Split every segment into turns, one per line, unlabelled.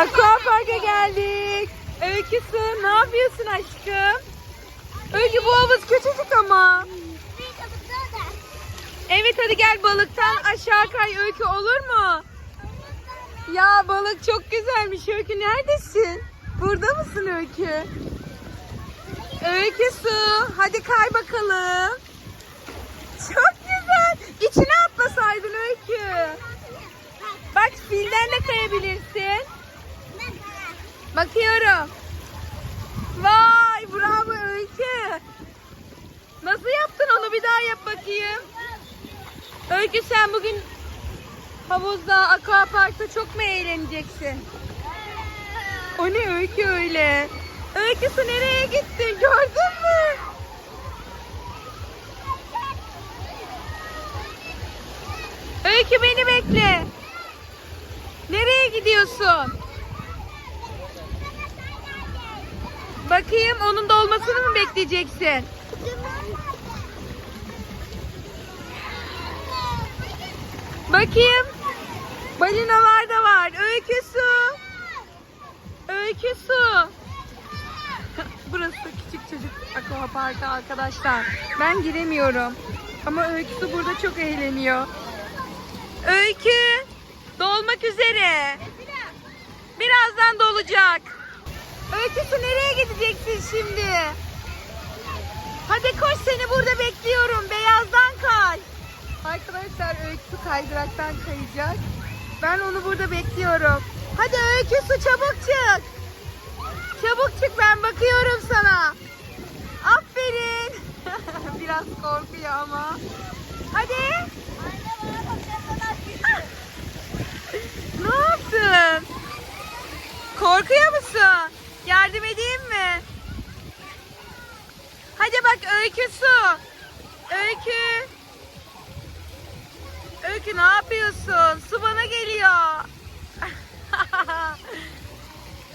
Aquapark'a geldik. Öykü Su ne yapıyorsun aşkım? Öykü bu havuz küçücük ama. Evet hadi gel balıktan aşağı kay Öykü olur mu? Ya balık çok güzelmiş Öykü neredesin? Burada mısın Öykü? Öykü Su hadi kay bakalım. Çok güzel. İçine atlasaydın Öykü. Bak filden de kayabilirsin. Bakıyorum. Vay bravo Öykü. Nasıl yaptın onu bir daha yap bakayım. Öykü sen bugün havuzda, aquaparkta çok mu eğleneceksin? O ne Öykü öyle? Öykü su nereye gittin gördün mü? Öykü beni bekle. Nereye gidiyorsun? Bakayım onun dolmasını mı bekleyeceksin? Bakayım. Balinalar da var. Öykü su. Öykü su. Burası küçük çocuk aquaparkı arkadaşlar. Ben giremiyorum. Ama Öykü su burada çok eğleniyor. Öykü dolmak üzere. Birazdan dolacak. Öykü su nereye gideceksin şimdi? Hadi koş seni burada bekliyorum. Beyazdan kay. Arkadaşlar Öykü su kaydıraktan kayacak. Ben onu burada bekliyorum. Hadi Öykü su çabuk çık. Çabuk çık ben bakıyorum sana. Aferin. Biraz korkuyor ama. Hadi. Ne yaptın? Korkuyor musun? Yardım edeyim mi? Hadi bak Öykü su. Öykü. Öykü ne yapıyorsun? Su bana geliyor.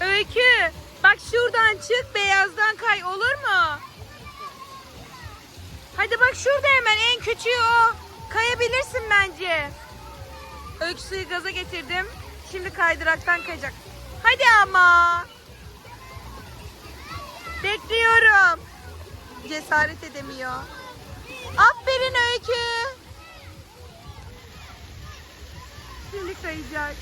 Öykü. Bak şuradan çık beyazdan kay olur mu? Hadi bak şurada hemen en küçüğü o. Kayabilirsin bence. Öykü suyu gaza getirdim. Şimdi kaydıraktan kayacak. Hadi ama. Bekliyorum. Cesaret edemiyor. Aferin Öykü. Şimdi kayacak.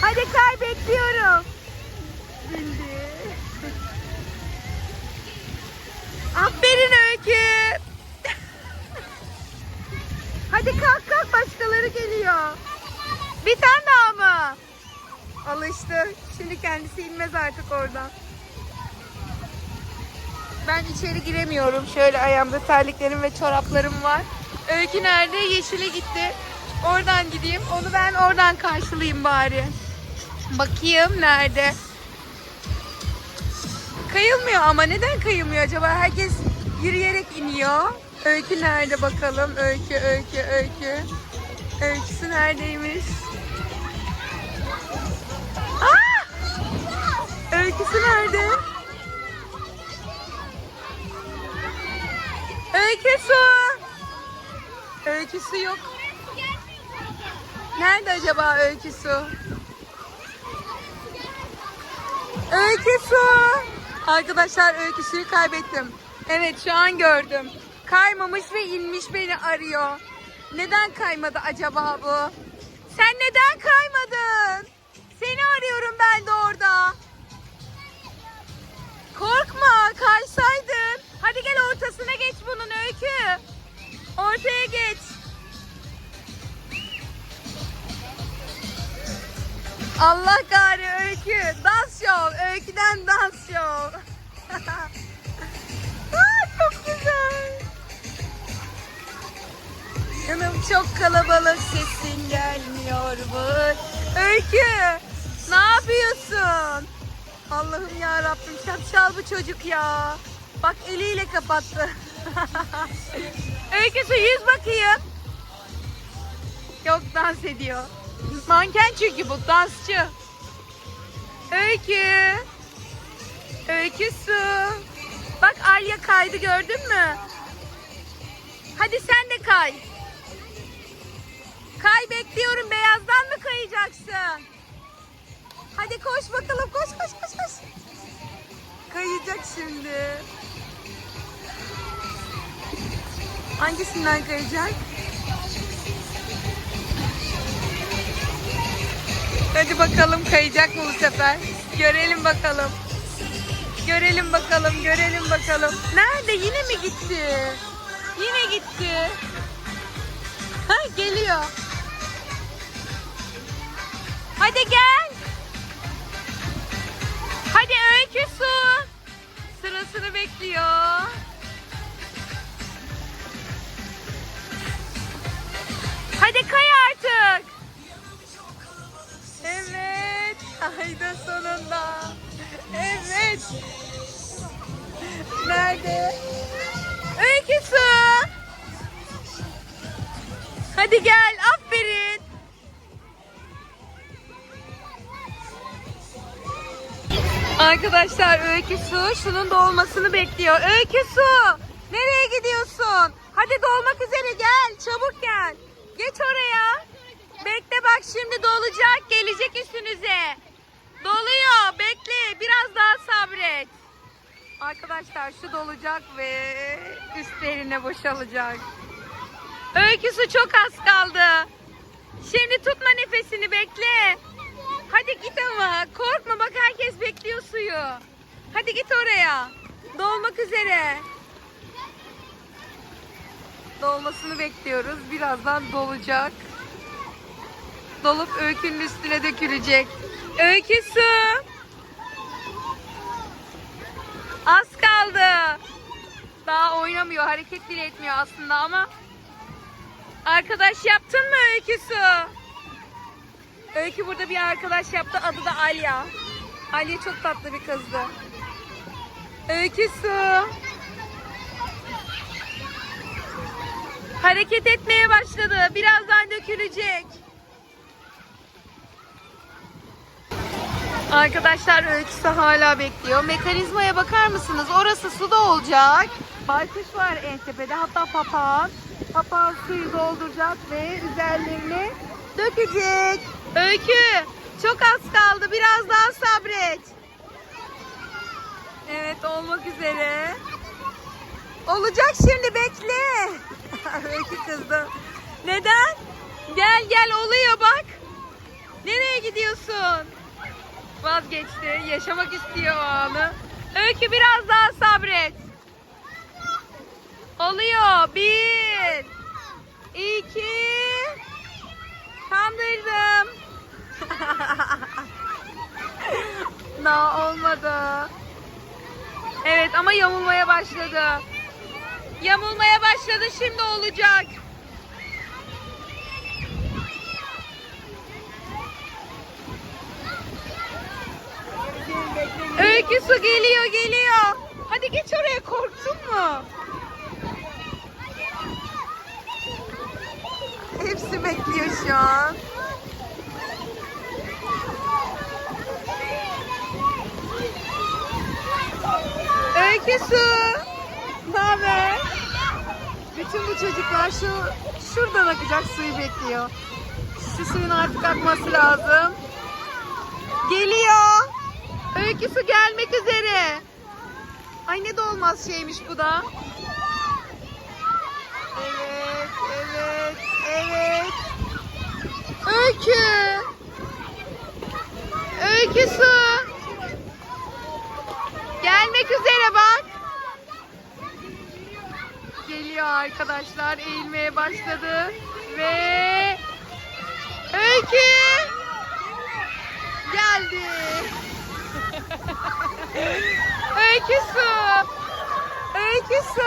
Hadi kay bekliyorum. Bildi. Aferin Öykü. Hadi kalk kalk başkaları geliyor. Bir tane daha mı? Alıştı. Şimdi kendisi inmez artık oradan. Ben içeri giremiyorum. Şöyle ayağımda terliklerim ve çoraplarım var. Öykü nerede? Yeşile gitti. Oradan gideyim. Onu ben oradan karşılayayım bari. Bakayım nerede? Kayılmıyor ama neden kayılmıyor acaba? Herkes yürüyerek iniyor. Öykü nerede bakalım? Öykü, öykü, öykü. Öyküsü neredeymiş? Öyküsü nerede? Öyküsü. Öyküsü yok. Nerede acaba öyküsü? Öyküsü. Arkadaşlar öyküsüyü kaybettim. Evet şu an gördüm. Kaymamış ve inmiş beni arıyor. Neden kaymadı acaba bu? Öyküden dans show. Aa, çok güzel. Yanım çok kalabalık sesin gelmiyor mu? Öykü ne yapıyorsun? Allah'ım ya Rabbim şapşal bu çocuk ya. Bak eliyle kapattı. Öykü su yüz bakayım. Yok dans ediyor. Manken çünkü bu dansçı. Öykü. Öykü su. Bak Alya kaydı gördün mü? Hadi sen de kay. Kay bekliyorum. Beyazdan mı kayacaksın? Hadi koş bakalım. Koş koş koş koş. Kayacak şimdi. Hangisinden kayacak? Hadi bakalım kayacak mı bu sefer? Görelim bakalım. Görelim bakalım, görelim bakalım. Nerede? Yine mi gitti? Yine gitti. Ha geliyor. Hadi gel. Hadi öykü su. Sırasını bekliyor. Hadi kay artık. Hayda sonunda. Evet. Nerede? Öykü su. Hadi gel. Aferin. Arkadaşlar Öykü Su şunun dolmasını bekliyor. Öykü Su nereye gidiyorsun? Hadi dolmak üzere gel çabuk gel. Geç oraya. Bekle bak şimdi dolacak gelecek üstünüze. Doluyor bekle biraz daha sabret. Arkadaşlar şu dolacak ve üstlerine boşalacak. Öykü Su çok az kaldı. Şimdi tutma nefesini bekle. Hadi git ama. Korkma bak herkes bekliyor suyu. Hadi git oraya. Dolmak üzere. Dolmasını bekliyoruz. Birazdan dolacak. Dolup öykünün üstüne dökülecek. Öykü su. Az kaldı. Daha oynamıyor. Hareket bile etmiyor aslında ama. Arkadaş yaptın mı öykü su? Öykü burada bir arkadaş yaptı. Adı da Alya. Alya çok tatlı bir kızdı. Öykü su. Hareket etmeye başladı. Birazdan dökülecek. Arkadaşlar öyküsü hala bekliyor. Mekanizmaya bakar mısınız? Orası suda olacak. Baykuş var en tepede. Hatta papağan. Papağan suyu dolduracak ve üzerlerine dökecek. Öykü çok az kaldı. Biraz daha sabret. Evet olmak üzere. Olacak şimdi bekle. Öykü kızdı. Neden? Gel gel oluyor bak. Nereye gidiyorsun? Vazgeçti. Yaşamak istiyor o anı. Öykü biraz daha sabret. Oluyor. Bir. iki. Kandırdım. Daha olmadı. Evet ama yamulmaya başladı. Yamulmaya başladı şimdi olacak. Öykü su geliyor geliyor. Hadi geç oraya korktun mu? Hepsi bekliyor şu an. Öykü su. Ne haber? Bütün bu çocuklar şu şuradan akacak suyu bekliyor. Şu suyun artık akması lazım. Geliyor. Öykü su gelmek üzere. Ay ne de olmaz şeymiş bu da. Evet, evet, evet. Öykü. Öykü su. Gelmek üzere bak. Geliyor arkadaşlar. Eğilmeye başladı. Ve Öykü geldi. Öykü su. Öykü su.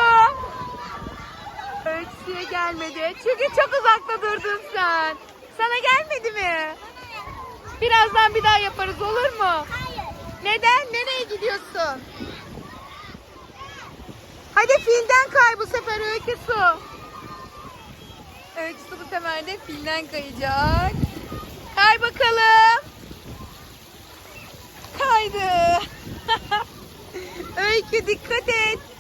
Öyküsüye gelmedi. Çünkü çok uzakta durdun sen. Sana gelmedi mi? Birazdan bir daha yaparız olur mu? Neden? Nereye gidiyorsun? Hadi filden kay bu sefer Öykü Su. Öykü Su bu sefer de filden kayacak. Kay bakalım. Kaydı. Öykü dikkat et.